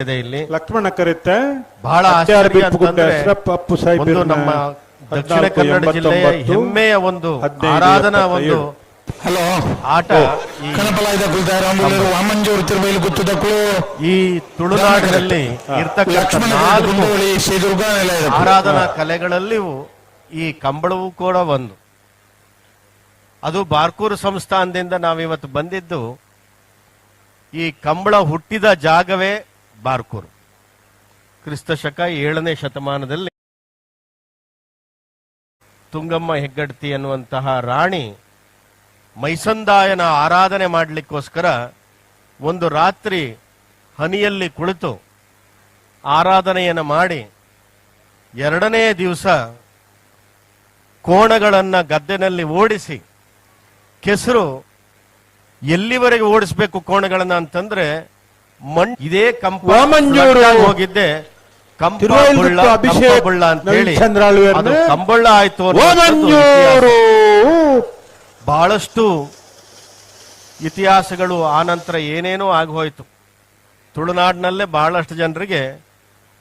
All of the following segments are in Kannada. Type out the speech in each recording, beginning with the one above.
ಇದೆ ಇಲ್ಲಿ. ಲಕ್ಷ್ಮಣ ಕರೆತ್ತ ಬಹಳ ಆಶ್ಚರ್ಯ ಅಪ್ಪು ಒಂದು ನಮ್ಮ ದಕ್ಷಿಣ ಕನ್ನಡ ಜಿಲ್ಲೆಯ ಹೆಮ್ಮೆಯ ಒಂದು ಆರಾಧನಾ ಒಂದು. ಹಲೋ. ಆಟ ವಾಮಂಜೂರು ತಿರುಮೈಲು ಈ ತುಳುನಾಡಿನಲ್ಲಿ ಇರ್ತಕ್ಕಂಥ ಆರಾಧನಾ ಕಲೆಗಳಲ್ಲಿಯೂ ಈ ಕಂಬಳವೂ ಕೂಡ ಒಂದು. ಅದು ಬಾರ್ಕೂರು ಸಂಸ್ಥಾನದಿಂದ ನಾವಿವತ್ತು ಬಂದಿದ್ದು ಈ ಕಂಬಳ ಹುಟ್ಟಿದ ಜಾಗವೇ ಬಾರ್ಕೂರು. ಕ್ರಿಸ್ತ ಶಕ ಏಳನೇ ಶತಮಾನದಲ್ಲಿ ತುಂಗಮ್ಮ ಹೆಗ್ಗಡ್ತಿ ಅನ್ನುವಂತಹ ರಾಣಿ ಮೈಸಂದಾಯನ ಆರಾಧನೆ ಮಾಡಲಿಕ್ಕೋಸ್ಕರ ಒಂದು ರಾತ್ರಿ ಹನಿಯಲ್ಲಿ ಕುಳಿತು ಆರಾಧನೆಯನ್ನು ಮಾಡಿ ಎರಡನೇ ದಿವಸ ಕೋಣಗಳನ್ನು ಗದ್ದೆನಲ್ಲಿ ಓಡಿಸಿ ಕೆಸರು ಎಲ್ಲಿವರೆಗೆ ಓಡಿಸ್ಬೇಕು ಕೋಣಗಳನ್ನು ಅಂತಂದ್ರೆ ಮಣ್ ಇದೇ ಕಂಪ ವಾಮಂಜೂರು. ಹೋಗಿದ್ದೆ. ಕಂಪ ಅಭಿಷೇಕ ಬುಳ್ಳ, ಮತ್ತು ಅಭಿಷೇಕ್ ಕಂಪ ಬುಳ್ಳ ಅಂತ ಹೇಳಿ. ಅದು ಕಂಬಳ್ಳ ಆಯ್ತು ಬಹಳಷ್ಟು ಇತಿಹಾಸಗಳು ಆ ನಂತರ ಏನೇನೋ ಆಗೋಯ್ತು ತುಳುನಾಡಿನಲ್ಲೇ ಬಹಳಷ್ಟು ಜನರಿಗೆ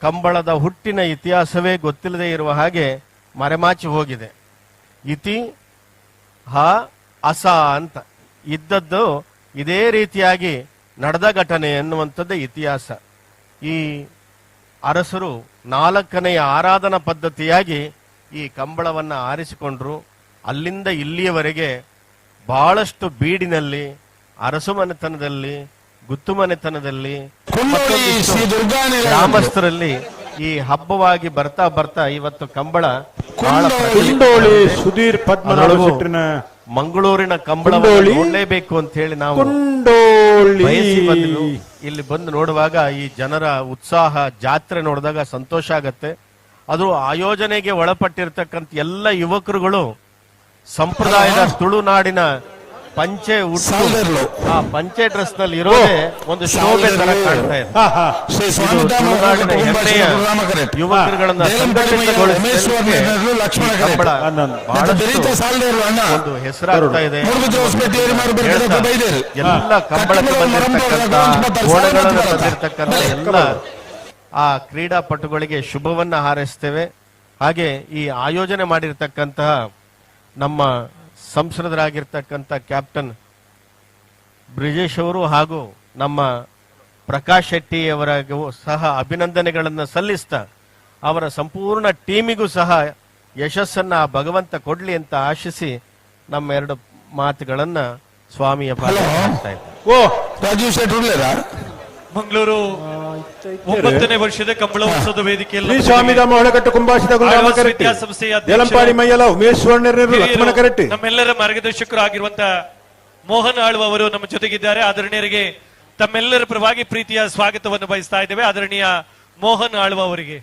ಕಂಬಳದ ಹುಟ್ಟಿನ ಇತಿಹಾಸವೇ ಗೊತ್ತಿಲ್ಲದೆ ಇರುವ ಹಾಗೆ ಮರೆಮಾಚಿ ಹೋಗಿದೆ. ಇತಿ ಹ ಅಸ ಅಂತ. ಇದ್ದದ್ದು ಇದೇ ರೀತಿಯಾಗಿ ನಡೆದ ಘಟನೆ ಎನ್ನುವಂಥದ್ದೇ ಇತಿಹಾಸ. ಈ ಅರಸರು ನಾಲ್ಕನೆಯ ಆರಾಧನಾ ಪದ್ಧತಿಯಾಗಿ ಈ ಕಂಬಳವನ್ನ ಆರಿಸಿಕೊಂಡ್ರು. ಅಲ್ಲಿಂದ ಇಲ್ಲಿಯವರೆಗೆ ಬಹಳಷ್ಟು ಬೀಡಿನಲ್ಲಿ ಅರಸು ಮನೆತನದಲ್ಲಿ ಗುತ್ತು ಮನೆತನದಲ್ಲಿ ಗ್ರಾಮಸ್ಥರಲ್ಲಿ ಈ ಹಬ್ಬವಾಗಿ ಬರ್ತಾ ಬರ್ತಾ ಇವತ್ತು ಕಂಬಳ ಸುಧೀರ್ ಮಂಗಳೂರಿನ ಕಂಬಳ ನೋಡಲೇಬೇಕು ಅಂತ ಹೇಳಿ ನಾವು ಇಲ್ಲಿ ಬಂದು ನೋಡುವಾಗ ಈ ಜನರ ಉತ್ಸಾಹ ಜಾತ್ರೆ ನೋಡಿದಾಗ ಸಂತೋಷ ಆಗತ್ತೆ. ಅದು ಆಯೋಜನೆಗೆ ಒಳಪಟ್ಟಿರ್ತಕ್ಕಂಥ ಎಲ್ಲ ಯುವಕರುಗಳು ಸಂಪ್ರದಾಯದ ತುಳುನಾಡಿನ ಪಂಚೆ ಉಟ್ಟು ಆ ಪಂಚೆ ಡ್ರೆಸ್ನಲ್ಲಿ ಇರೋದೇ ಒಂದು ಶೋಭೆ ತರ ಕಾಣ್ತಾ ಇದೆ. ಯುವಕರುಗಳನ್ನ ಒಂದು ಹೆಸರಾಗ್ತಾ ಇದೆ. ಎಲ್ಲ ಕಂಬಳಕ್ಕೆ ಬಂದಿರತಕ್ಕಂತ ಗೋಡೆಗಳನ್ನು ಬರ್ತದೆ. ಎಲ್ಲ ಆ ಕ್ರೀಡಾಪಟುಗಳಿಗೆ ಶುಭವನ್ನ ಹಾರೈಸ್ತೇವೆ. ಹಾಗೆ ಈ ಆಯೋಜನೆ ಮಾಡಿರ್ತಕ್ಕಂತಹ ನಮ್ಮ ಸಂಸದರಾಗಿರ್ತಕ್ಕಂಥ ಕ್ಯಾಪ್ಟನ್ ಬ್ರಿಜೇಶ್ ಅವರು ಹಾಗೂ ನಮ್ಮ ಪ್ರಕಾಶ್ ಶೆಟ್ಟಿ ಅವರಿಗೂ ಸಹ ಅಭಿನಂದನೆಗಳನ್ನು ಸಲ್ಲಿಸ್ತಾ ಅವರ ಸಂಪೂರ್ಣ ಟೀಮಿಗೂ ಸಹ ಯಶಸ್ಸನ್ನ ಆ ಭಗವಂತ ಕೊಡಲಿ ಅಂತ ಆಶಿಸಿ ನಮ್ಮ ಎರಡು ಮಾತುಗಳನ್ನು ಸ್ವಾಮಿಯ ಭಾಗ ಹಾಕ್ತಾ ಓ ರಾಜೀವ್ ಶೆಟ್ಟಿ ಮಂಗಳೂರು ಒಂಬತ್ತನೇ ವರ್ಷದ ಕಂಬಳ ಉತ್ಸವದ ವೇದಿಕೆಯಲ್ಲಿ ಶ್ರೀ ನಮ್ಮ ಕುಂಭಾಶಿತ ಹೊಳಕಟ್ಟು ಕುಂಬಾಸಿದ ಗುಂಡಾಮ ಕರೆಟ್ಟಿ ಅಧ್ಯಕ್ಷರು, ಮೈಯಲ ಉಮೇಶ್ ಸ್ವರ್ಣರು ಲಕ್ಷ್ಮಣ ಕರೆಟ್ಟಿ. ನಮ್ಮೆಲ್ಲರ ಮಾರ್ಗದರ್ಶಕರು ಆಗಿರುವಂತ ಮೋಹನ್ ಆಳ್ವ ಅವರು ನಮ್ಮ ಜೊತೆಗಿದ್ದಾರೆ. ಆದರಣೀಯರಿಗೆ ತಮ್ಮೆಲ್ಲರ ಪರವಾಗಿ ಪ್ರೀತಿಯ ಸ್ವಾಗತವನ್ನು ಬಯಸ್ತಾ ಇದ್ದೇವೆ. ಆದರಣೀಯ ಮೋಹನ್ ಆಳ್ವ ಅವರಿಗೆ.